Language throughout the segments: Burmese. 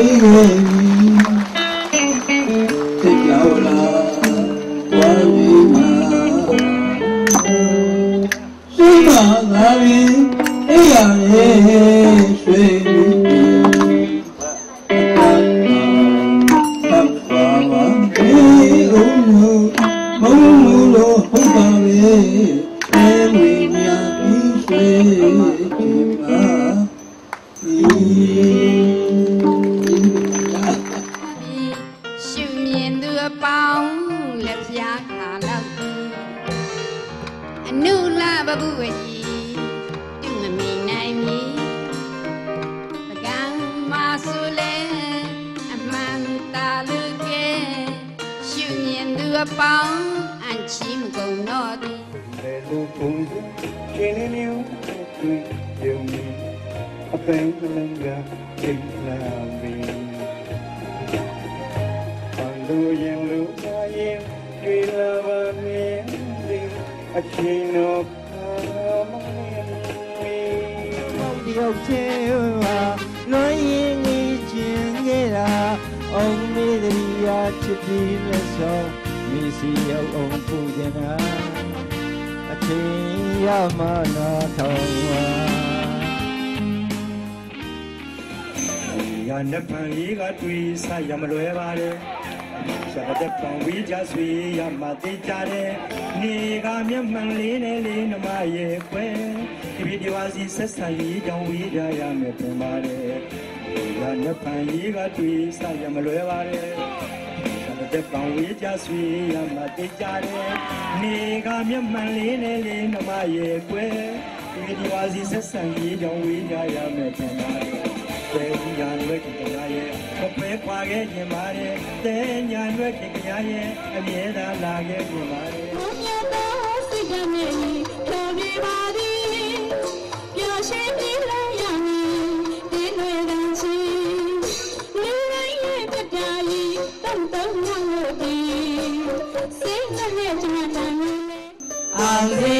Amen. lupong and chim go nodi. Chino Kamami Điều theo nói yên ý chuyện nghe là Ông mê đi à chết đi là sao က်ဆံရေးကြောင့်ဝေးကြရမယ်ပြင်ပါတယ်။ဒါနဲ့ပန်ရေးကတွေ့စရမလွယ်ပါတယ်။ဒါတဲ့ပ န်ဝေးကြဆွေရမှာတိတ်ကြတယ်။နေကမျက်မှန်လေးနဲ့လေးနှမရဲ့ကွယ်ဒီဒီဝါစီဆက်ဆံရေးကြောင့်ဝေးကြရမယ်ပြင်ပါတယ်။တဲ့ညာလွဲခင်ကရဲ့မပဲခွာခဲ့ခြင်းပါတယ်။တဲ့ညာလွဲခင်ကရဲ့အမြဲတမ်းလာခဲ့ခြင်းပါတယ်။ဘုရားတော်စိတ်ဓာတ်နဲ့တော်ပြပါသည် အော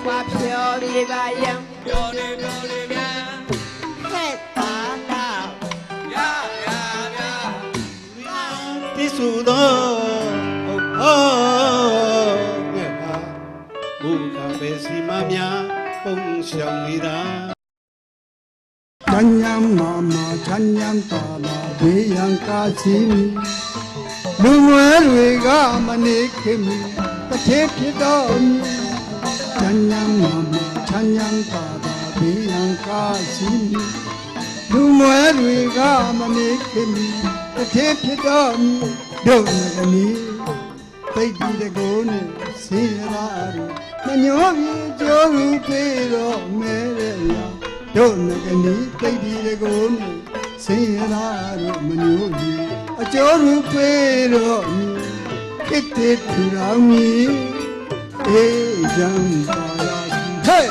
ချီမီလူငွယ်တွေကမနေခင်မီတစ်ထေဖြစ်တော့မီချမ်းညမ်းမမချမ်းညမ်းပါပါဘေးရန်ကားချီမီလူငွယ်တွေကမနေခင်မီတစ်ထေဖြစ်တော့မီ တို့ငကမီသိတိတကိုးနဲ့ဆေးရာရီမညောပြေကြိုးလူပြေတော့မဲတဲ့ရာတို့ငကမီသိတိတကိုးနဲ့ဆေးရာရီမညောပြေအကျော်ရူပေတော့ခိတ္တေထူတော်မီ အေးရန်ပါရဟဲ့